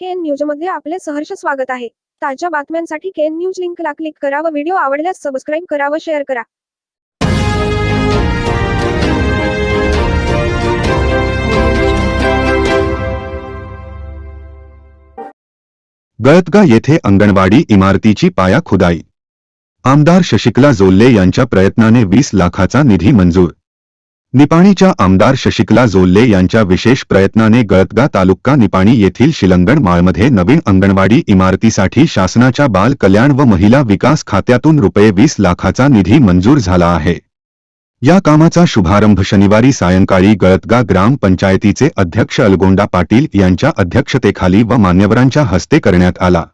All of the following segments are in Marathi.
केन न्यूजमध्ये आपले सहर्ष स्वागत आहे. ताज्या बातम्यांसाठी केन न्यूज लिंकला क्लिक करा व व्हिडिओ आवडल्यास सबस्क्राईब करा व शेअर करा. गळतगा येथे अंगणवाडी इमारतीची पाया खुदाई आमदार शशिकला जोल्ले यांच्या प्रयत्नाने वीस लाखाचा निधी मंजूर. निपाणीच्या आमदार शशिकला जोल्ले यांच्या विशेष प्रयत्नाने गळतगा तालुका निपाणी येथील शिलंगण माळमध्ये नवीन अंगणवाडी इमारतीसाठी शासनाच्या बाल कल्याण व महिला विकास खात्यातून रुपये वीस लाखाचा निधी मंजूर झाला आहे. या कामाचा शुभारंभ शनिवारी सायंकाळी गळतगा ग्राम पंचायतीचे अध्यक्ष अलगोंडा पाटील यांच्या अध्यक्षतेखाली व मान्यवरांच्या हस्ते करण्यात आला.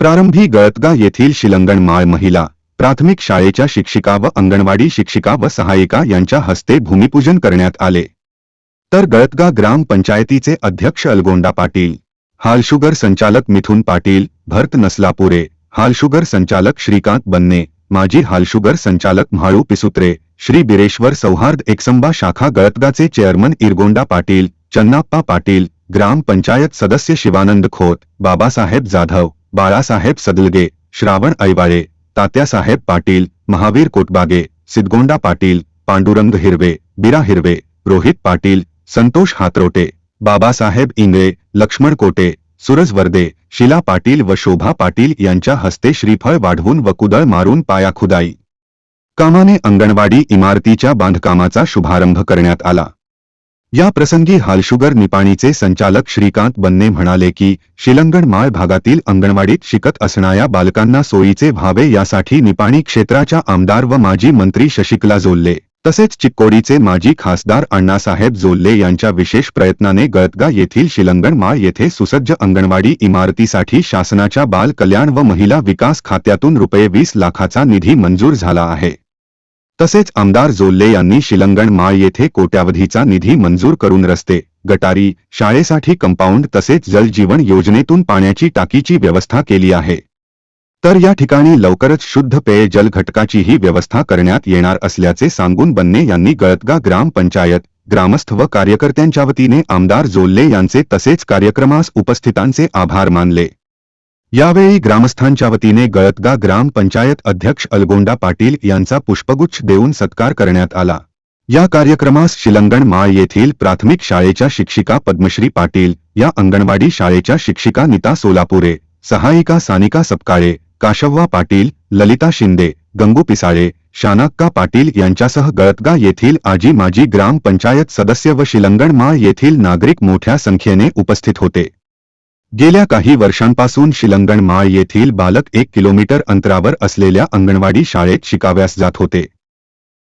प्रारंभी गळतगा येथील शिलंगण माळ महिला प्राथमिक शाळेच्या शिक्षिका व अंगणवाडी शिक्षिका व सहायिका यांच्या हस्ते भूमिपूजन करण्यात आले. तर गळतगा ग्राम पंचायतीचे अध्यक्ष अलगोंडा पाटील हालशुगर संचालक मिथुन पाटील भरत नसलापुरे हालशुगर संचालक श्रीकांत बन्ने माजी हालशुगर संचालक म्हाळू पिसुत्रे श्री बिरेश्वर सौहार्द एकसंबा शाखा गळतगाचे चेअरमन इरगोंडा पाटील चन्नाप्पा पाटील ग्राम पंचायत सदस्य शिवानंद खोत बाबासाहेब जाधव बाळासाहेब सदलगे श्रावण ऐवाळे तात्यासाहेब पाटील महावीर कोटबागे सिद्धगोंडा पाटील पांडुरंग हिरवे बिरा हिरवे रोहित पाटील संतोष हातरोटे बाबासाहेब इंगळे लक्ष्मण कोटे सुरज वर्दे शिला पाटील व शोभा पाटील यांच्या हस्ते श्रीफळ वाढवून व कुदळ मारून पाया खुदाई कामाने अंगणवाडी इमारतीच्या बांधकामाचा शुभारंभ करण्यात आला. या प्रसंगी हालशुगर निपाणीचे संचालक श्रीकांत बन्ने म्हणाले की शिलंगण माळ भागातील अंगणवाडीत शिकत असणाऱ्या बालकांना सोयीचे व्हावे यासाठी निपाणी क्षेत्राच्या आमदार व माजी मंत्री शशिकला जोल्ले तसेच चिक्कोडीचे माजी खासदार अण्णासाहेब जोल्ले यांच्या विशेष प्रयत्नाने गळतगा येथील शिलंगण माळ येथे सुसज्ज अंगणवाडी इमारतीसाठी शासनाच्या बाल कल्याण व महिला विकास खात्यातून रुपये वीस लाखाचा निधी मंजूर झाला आहे. तसेच आमदार जोल्ले यांनी शिलंगण माळ येथे कोट्यावधीचा निधी मंजूर करून रस्ते गटारी शाळेसाठी कंपाऊंड तसेच जल जीवन योजनेतून पाण्याची टाकीची व्यवस्था केली आहे. तर या ठिकाणी लवकरच शुद्ध पेयजल घटकाचीही व्यवस्था करण्यात येणार असल्याचे सांगून बन्ने यांनी गळतगा ग्राम पंचायत ग्रामस्थ व कार्यकर्त्यांच्या वतीने आमदार जोल्ले यांचे तसेच कार्यक्रमास उपस्थितांचे आभार मानले. यावेळी ग्रामस्थांच्या वतीने गळतगा ग्राम पंचायत अध्यक्ष अलगोंडा पाटील यांचा पुष्पगुच्छ देऊन सत्कार करण्यात आला. या कार्यक्रमास शिलंगण माळ येथील प्राथमिक शाळेच्या शिक्षिका पद्मश्री पाटील या अंगणवाडी शाळेच्या शिक्षिका नीता सोलापुरे सहायिका सानिका सपकाळे काशव्वा पाटील ललिता शिंदे गंगू पिसाळे शानाक्का पाटील यांच्यासह गळतगा येथील आजी माजी ग्रामपंचायत सदस्य व शिलंगण माळ येथील नागरिक मोठ्या संख्येने उपस्थित होते. गेल्या काही वर्षांपासून शिलंगण माळ येथील बालक एक किलोमीटर अंतरावर असलेल्या अंगणवाडी शाळेत शिकाव्यास जात होते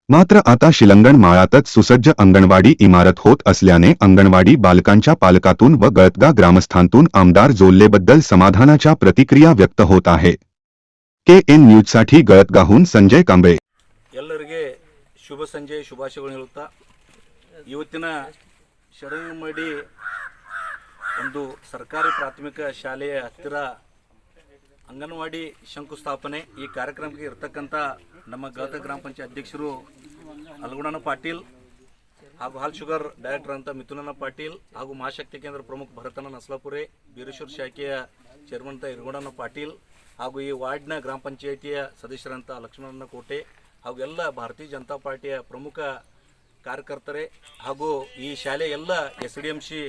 मात्र आता शिलंगण माळातच सुसज्ज अंगणवाडी इमारत होत असल्याने अंगणवाडी बालकांच्या पालकातून व गळतगा ग्रामस्थांतून आमदार जोल्लेबद्दल समाधानाच्या प्रतिक्रिया व्यक्त होत आहे के एन न्यूजसाठी गळतगाहून संजय कांबळे ಎಲ್ಲರಿಗೆ ಶುಭ ಸಂಜೆ ಶುಭಾಶಯಗಳು ಹೇಳುತ್ತಾ ಇವತ್ತಿನ ಶರಣಮಡಿ ಒಂದು ಸರ್ಕಾರಿ ಪ್ರಾಥಮಿಕ ಶಾಲೆಯ ಹತ್ತಿರ ಅಂಗನವಾಡಿ ಶಂಕುಸ್ಥಾಪನೆ. ಈ ಕಾರ್ಯಕ್ರಮಕ್ಕೆ ಇರತಕ್ಕಂಥ ನಮ್ಮ ಗೌತ ಗ್ರಾಮ ಪಂಚಾಯತ್ ಅಧ್ಯಕ್ಷರು ಅಲ್ಗುಣನ ಪಾಟೀಲ್ ಹಾಗೂ ಹಾಲ್ ಶುಗರ್ ಡೈರೆಕ್ಟರ್ ಅಂತ ಮಿಥುನನ ಪಾಟೀಲ್ ಹಾಗೂ ಮಹಾಶಕ್ತಿ ಕೇಂದ್ರ ಪ್ರಮುಖ ಭರತನ ನಸ್ಲಾಪುರೆ ಬೀರೇಶ್ವರ ಶಾಖೆಯ ಚೇರ್ಮನ್ ಅಂತ ಇರ್ಗುಣನ ಪಾಟೀಲ್ ಹಾಗೂ ಈ ವಾರ್ಡ್ನ ಗ್ರಾಮ ಪಂಚಾಯಿತಿಯ ಸದಸ್ಯರಂತ ಲಕ್ಷ್ಮಣನ ಕೋಟೆ ಹಾಗೂ ಎಲ್ಲ ಭಾರತೀಯ ಜನತಾ ಪಾರ್ಟಿಯ ಪ್ರಮುಖ ಕಾರ್ಯಕರ್ತರೇ ಹಾಗೂ ಈ ಶಾಲೆ ಎಲ್ಲ ಎಸ್ ಡಿ ಎಂ ಸಿ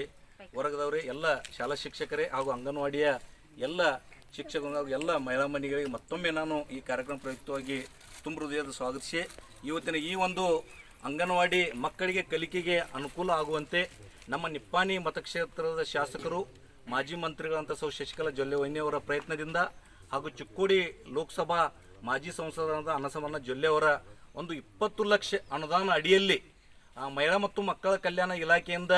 ವರ್ಗದವರೇ, ಎಲ್ಲ ಶಾಲಾ ಶಿಕ್ಷಕರೇ ಹಾಗೂ ಅಂಗನವಾಡಿಯ ಎಲ್ಲ ಶಿಕ್ಷಕರು ಎಲ್ಲ ಮಹಿಳಾ ಮನೆಗಳಿಗೆ ಮತ್ತೊಮ್ಮೆ ನಾನು ಈ ಕಾರ್ಯಕ್ರಮ ಪ್ರಯುಕ್ತವಾಗಿ ತುಂಬ ಹೃದಯದ ಸ್ವಾಗತಿಸಿ, ಇವತ್ತಿನ ಈ ಒಂದು ಅಂಗನವಾಡಿ ಮಕ್ಕಳಿಗೆ ಕಲಿಕೆಗೆ ಅನುಕೂಲ ಆಗುವಂತೆ ನಮ್ಮ ನಿಪ್ಪಾಣಿ ಮತಕ್ಷೇತ್ರದ ಶಾಸಕರು, ಮಾಜಿ ಮಂತ್ರಿಗಳಂತ ಸೌ. ಶಶಿಕಲಾ ಜೊಲ್ಲೆ ವೈನ್ಯವರ ಪ್ರಯತ್ನದಿಂದ ಹಾಗೂ ಚಿಕ್ಕೋಡಿ ಲೋಕಸಭಾ ಮಾಜಿ ಸಂಸದರಾದ ಅನಸಮನ ಜೊಲ್ಲೆ ಅವರ ಒಂದು ಇಪ್ಪತ್ತು ಲಕ್ಷ ಅನುದಾನ ಅಡಿಯಲ್ಲಿ ಮಹಿಳಾ ಮತ್ತು ಮಕ್ಕಳ ಕಲ್ಯಾಣ ಇಲಾಖೆಯಿಂದ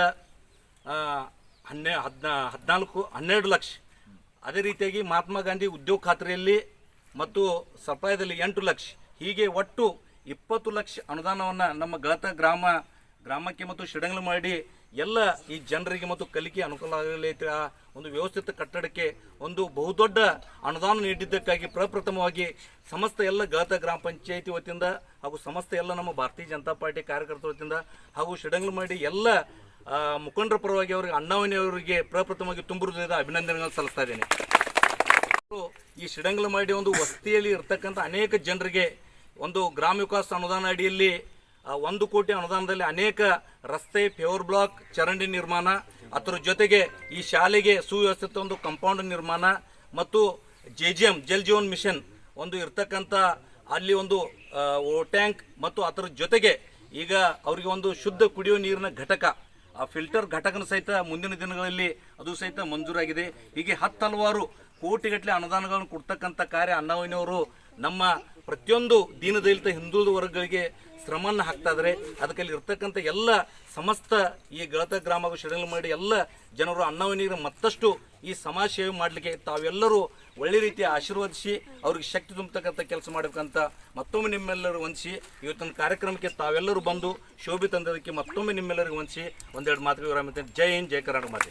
ಹನ್ನೆ ಹದಿನಾ ಹದಿನಾಲ್ಕು, ಹನ್ನೆರಡು ಲಕ್ಷ. ಅದೇ ರೀತಿಯಾಗಿ ಮಹಾತ್ಮ ಗಾಂಧಿ ಉದ್ಯೋಗ ಖಾತ್ರಿಯಲ್ಲಿ ಮತ್ತು ಸಪಾಯದಲ್ಲಿ ಎಂಟು ಲಕ್ಷ. ಹೀಗೆ ಒಟ್ಟು ಇಪ್ಪತ್ತು ಲಕ್ಷ ಅನುದಾನವನ್ನು ನಮ್ಮ ಗಳತ ಗ್ರಾಮ, ಗ್ರಾಮಕ್ಕೆ ಮತ್ತು ಶಿಡಂಗಲ್ ಮಾಡಿ ಎಲ್ಲ ಈ ಜನರಿಗೆ ಮತ್ತು ಕಲಿಕೆ ಅನುಕೂಲ ಆಗಲಿ ಆ ಒಂದು ವ್ಯವಸ್ಥಿತ ಕಟ್ಟಡಕ್ಕೆ ಒಂದು ಬಹುದೊಡ್ಡ ಅನುದಾನ ನೀಡಿದ್ದಕ್ಕಾಗಿ ಪ್ರಪ್ರಥಮವಾಗಿ ಸಮಸ್ತ ಎಲ್ಲ ಗಳತ ಗ್ರಾಮ ಪಂಚಾಯಿತಿ ವತಿಯಿಂದ ಹಾಗೂ ಸಮಸ್ತ ಎಲ್ಲ ನಮ್ಮ ಭಾರತೀಯ ಜನತಾ ಪಾರ್ಟಿ ಕಾರ್ಯಕರ್ತರ ವತಿಯಿಂದ ಹಾಗೂ ಶಿಡಂಗಲ್ ಮಾಡಿ ಎಲ್ಲ ಮುಖಂಡರ ಪರವಾಗಿ ಅವರಿಗೆ ಅಣ್ಣಾವಣಿ ಅವರಿಗೆ ಪ್ರಪ್ರಥಮವಾಗಿ ತುಂಬಿರುವುದರಿಂದ ಅಭಿನಂದನೆಗಳನ್ನು ಸಲ್ಲಿಸ್ತಾ ಇದ್ದೇನೆ. ಈ ಶಿಡಂಗಲ ಮಾಡಿ ಒಂದು ವಸ್ತಿಯಲ್ಲಿ ಇರ್ತಕ್ಕಂಥ ಅನೇಕ ಜನರಿಗೆ ಒಂದು ಗ್ರಾಮ ವಿಕಾಸ ಅನುದಾನ ಅಡಿಯಲ್ಲಿ ಒಂದು ಕೋಟಿ ಅನುದಾನದಲ್ಲಿ ಅನೇಕ ರಸ್ತೆ ಪೇವರ್ ಬ್ಲಾಕ್ ಚರಂಡಿ ನಿರ್ಮಾಣ, ಅದರ ಜೊತೆಗೆ ಈ ಶಾಲೆಗೆ ಸುವ್ಯವಸ್ಥಿತ ಒಂದು ಕಾಂಪೌಂಡ್ ನಿರ್ಮಾಣ ಮತ್ತು J G M Jal Jeevan mission ಒಂದು ಇರ್ತಕ್ಕಂಥ ಅಲ್ಲಿ ಒಂದು ಟ್ಯಾಂಕ್ ಮತ್ತು ಅದರ ಜೊತೆಗೆ ಈಗ ಅವರಿಗೆ ಒಂದು ಶುದ್ಧ ಕುಡಿಯುವ ನೀರಿನ ಘಟಕ ಆ ಫಿಲ್ಟರ್ ಘಟಕನ ಸಹಿತ ಮುಂದಿನ ದಿನಗಳಲ್ಲಿ ಅದು ಸಹಿತ ಮಂಜೂರಾಗಿದೆ. ಹೀಗೆ ಹತ್ತು ಹಲವಾರು ಕೋಟಿಗಟ್ಟಲೆ ಅನುದಾನಗಳನ್ನು ಕೊಡ್ತಕ್ಕಂಥ ಕಾರ್ಯ ಅನ್ನವಿನವರು ನಮ್ಮ ಪ್ರತಿಯೊಂದು ದೀನದಲಿತ ಹಿಂದುಳಿದ ವರ್ಗಗಳಿಗೆ ಶ್ರಮವನ್ನು ಹಾಕ್ತಾ ಇದ್ದಾರೆ ಅದಕ್ಕೆ ಅಲ್ಲಿ ಇರ್ತಕ್ಕಂಥ ಎಲ್ಲ ಸಮಸ್ತ ಈ ಗಳತ ಗ್ರಾಮ ಹಾಗೂ ಶಿಡಂಗಲ್ ಮಾಡಿ ಎಲ್ಲ ಜನರು ಅಣ್ಣಾವಣಿಗೆ ಮತ್ತಷ್ಟು ಈ ಸಮಾಜ ಸೇವೆ ಮಾಡಲಿಕ್ಕೆ ತಾವೆಲ್ಲರೂ ಒಳ್ಳೆ ರೀತಿ ಆಶೀರ್ವದಿಸಿ ಅವ್ರಿಗೆ ಶಕ್ತಿ ತುಂಬತಕ್ಕಂಥ ಕೆಲಸ ಮಾಡಬೇಕಂತ ಮತ್ತೊಮ್ಮೆ ನಿಮ್ಮೆಲ್ಲರೂ ವಂದಿಸಿ ಇವತ್ತಿನ ಕಾರ್ಯಕ್ರಮಕ್ಕೆ ತಾವೆಲ್ಲರೂ ಬಂದು ಶೋಭೆ ತಂದದಕ್ಕೆ ಮತ್ತೊಮ್ಮೆ ನಿಮ್ಮೆಲ್ಲರಿಗೂ ವಂದಿಸಿ ಒಂದೆರಡು ಮಾತುಗಳು ವಿರಾಮ ಹೇಳ್ತೇನೆ. ಜೈ ಹಿಂದ್ ಜೈ ಕರ್ನಾಟಕ ಮಾತೆ.